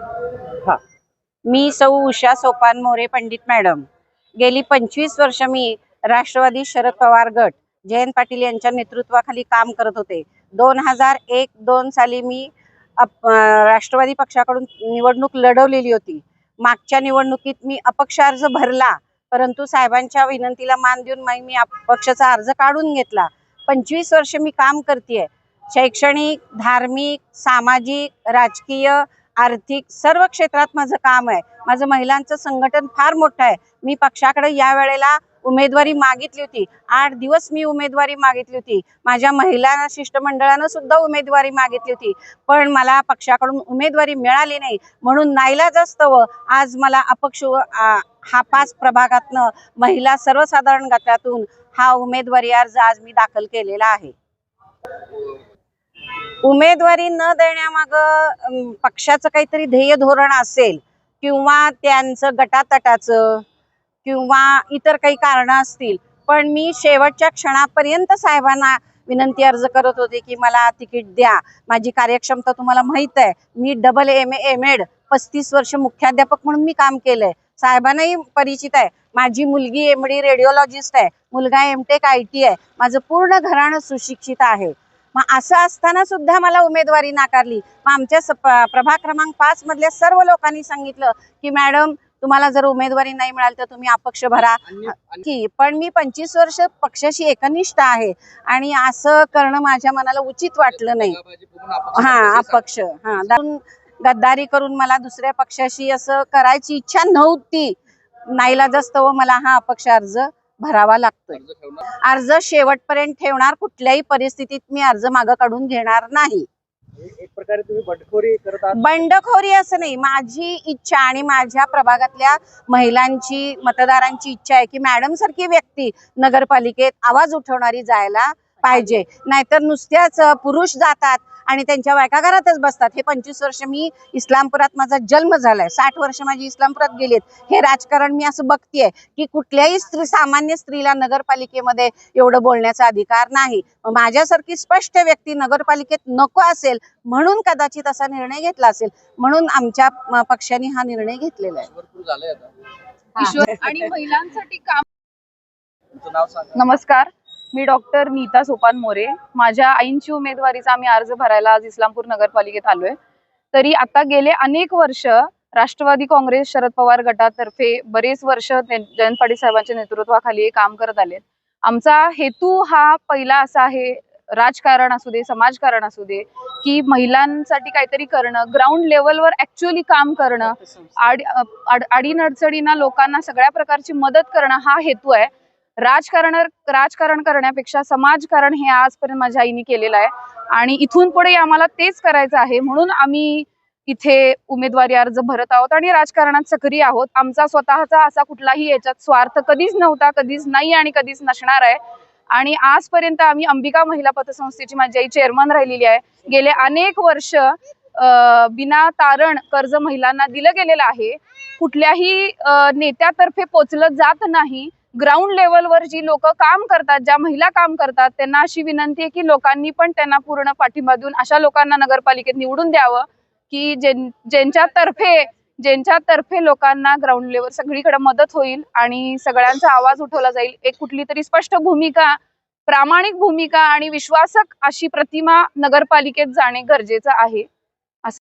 हा. मी सौ उषा सोपान मोरे पंडित मॅडम. गेली पंचवीस वर्ष मी राष्ट्रवादी शरद पवार गट जयंत पाटील यांच्या नेतृत्वाखाली काम करत होते. दोन हजार एक दोन साली मी राष्ट्रवादी पक्षाकडून निवडणूक लढवलेली होती. मागच्या निवडणुकीत मी अपक्ष अर्ज भरला परंतु साहेबांच्या विनंतीला मान देऊन मग मी अपक्षाचा अर्ज काढून घेतला. पंचवीस वर्ष मी काम करतेय. शैक्षणिक धार्मिक सामाजिक राजकीय आर्थिक सर्व क्षेत्रात माझं काम आहे. माझं महिलांचं संघटन फार मोठं आहे. मी पक्षाकडे या वेळेला उमेदवारी मागितली होती. आठ दिवस मी उमेदवारी मागितली होती. माझ्या महिला शिष्टमंडळानं सुद्धा उमेदवारी मागितली होती. पण मला पक्षाकडून उमेदवारी मिळाली नाही. म्हणून नाईलाजास्तव आज मला अपक्ष हा पाच प्रभागातनं महिला सर्वसाधारण गटातून हा उमेदवारी अर्ज आज मी दाखल केलेला आहे. उमेदवारी न देण्यामाग पक्षाचं काहीतरी ध्येय धोरण असेल किंवा त्यांचं गटातटाचं किंवा इतर काही कारणं असतील पण मी शेवटच्या क्षणापर्यंत साहेबांना विनंती अर्ज करत होते की मला तिकीट द्या. माझी कार्यक्षमता तुम्हाला माहीत आहे. मी डबल एम एम एड पस्तीस वर्ष मुख्याध्यापक म्हणून मी काम केलंय. साहेबांनाही परिचित आहे. माझी मुलगी एम डी रेडिओलॉजिस्ट आहे. मुलगा एम टेक आय टी आहे. माझं पूर्ण घराणं सुशिक्षित आहे. मग असं असताना सुद्धा मला उमेदवारी नाकारली. मग आमच्या प्रभाग क्रमांक पाच मधल्या सर्व लोकांनी सांगितलं की मॅडम तुम्हाला जर उमेदवारी नाही मिळाली तर तुम्ही अपक्ष भरा. की पण मी पंचवीस वर्ष पक्षाशी एकनिष्ठ आहे आणि असं करणं माझ्या मनाला उचित वाटलं नाही. हा अपक्ष. हा गद्दारी करून मला दुसऱ्या पक्षाशी असं करायची इच्छा नव्हती. नाईलाजास्तव मला हा अपक्ष अर्ज भरावा लागतोय. अर्ज शेवटपर्यंत ठेवणार कुठल्याही परिस्थितीत मी अर्ज मागं काढून घेणार नाही. एक प्रकारे तुम्ही बंडखोरी असं नाही माझी इच्छा आणि माझ्या प्रभागातल्या महिलांची मतदारांची इच्छा आहे की मॅडम सारखी व्यक्ती नगरपालिकेत आवाज उठवणारी जायला पाहिजे. नाहीतर नुसत्याच पुरुष जातात आणि त्यांच्या बायका घरातच बसतात. हे पंचवीस वर्ष मी इस्लामपुरात माझा जन्म झालाय. साठ वर्ष माझी इस्लामपुरात गेलीत. हे राजकारण मी असं बघतीये की कुठल्याही स्त्री सामान्य स्त्रीला नगरपालिकेमध्ये एवढं बोलण्याचा अधिकार नाही. माझ्यासारखी स्पष्ट व्यक्ती नगरपालिकेत नको असेल म्हणून कदाचित असा निर्णय घेतला असेल. म्हणून आमच्या पक्षाने हा निर्णय घेतलेला आहे. आणि महिलांसाठी काम तुमचं नाव सांगा. नमस्कार. मी डॉक्टर नीता सोपान मोरे. माझ्या आईंची उमेदवारीचा आम्ही अर्ज भरायला आज इस्लामपूर नगरपालिकेत आलोय. तरी आता गेले अनेक वर्ष राष्ट्रवादी काँग्रेस शरद पवार गटातर्फे बरेच वर्ष जयंत पाटील साहेबांच्या नेतृत्वाखाली काम करत आले आमचा हेतू हा पहिला असा आहे राजकारण असू दे समाजकारण असू दे की महिलांसाठी काहीतरी करणं ग्राउंड लेवलवर ऍक्च्युअली काम करणं आड आड- लोकांना सगळ्या प्रकारची मदत करणं हा हेतू आहे. राजकारण राजकारण करण्यापेक्षा समाजकारण हे आजपर्यंत माझ्या आईने केलेलं आहे. आणि इथून पुढे आम्हाला तेच करायचं आहे. म्हणून आम्ही इथे उमेदवारी अर्ज भरत आहोत आणि राजकारणात सक्रिय आहोत. आमचा स्वतःचा असा कुठलाही याच्यात स्वार्थ कधीच नव्हता कधीच नाही आणि कधीच नसणार आहे. आणि आजपर्यंत आम्ही अंबिका महिला पतसंस्थेची माझी आई चेअरमन राहिलेली आहे. गेले अनेक वर्ष बिना तारण कर्ज महिलांना दिलं गेलेलं आहे. कुठल्याही नेत्यातर्फे पोचलं जात नाही. ग्राउंड लेवलवर जी लोक काम करतात ज्या महिला काम करतात त्यांना अशी विनंती आहे की लोकांनी पण त्यांना पूर्ण पाठिंबा देऊन अशा लोकांना नगरपालिकेत निवडून द्यावं की ज्यांच्यातर्फे ज्यांच्यातर्फे लोकांना ग्राउंड लेवल सगळीकडे मदत होईल आणि सगळ्यांचा आवाज उठवला जाईल. एक कुठली तरी स्पष्ट भूमिका प्रामाणिक भूमिका आणि विश्वासक अशी प्रतिमा नगरपालिकेत जाणे गरजेचं आहे.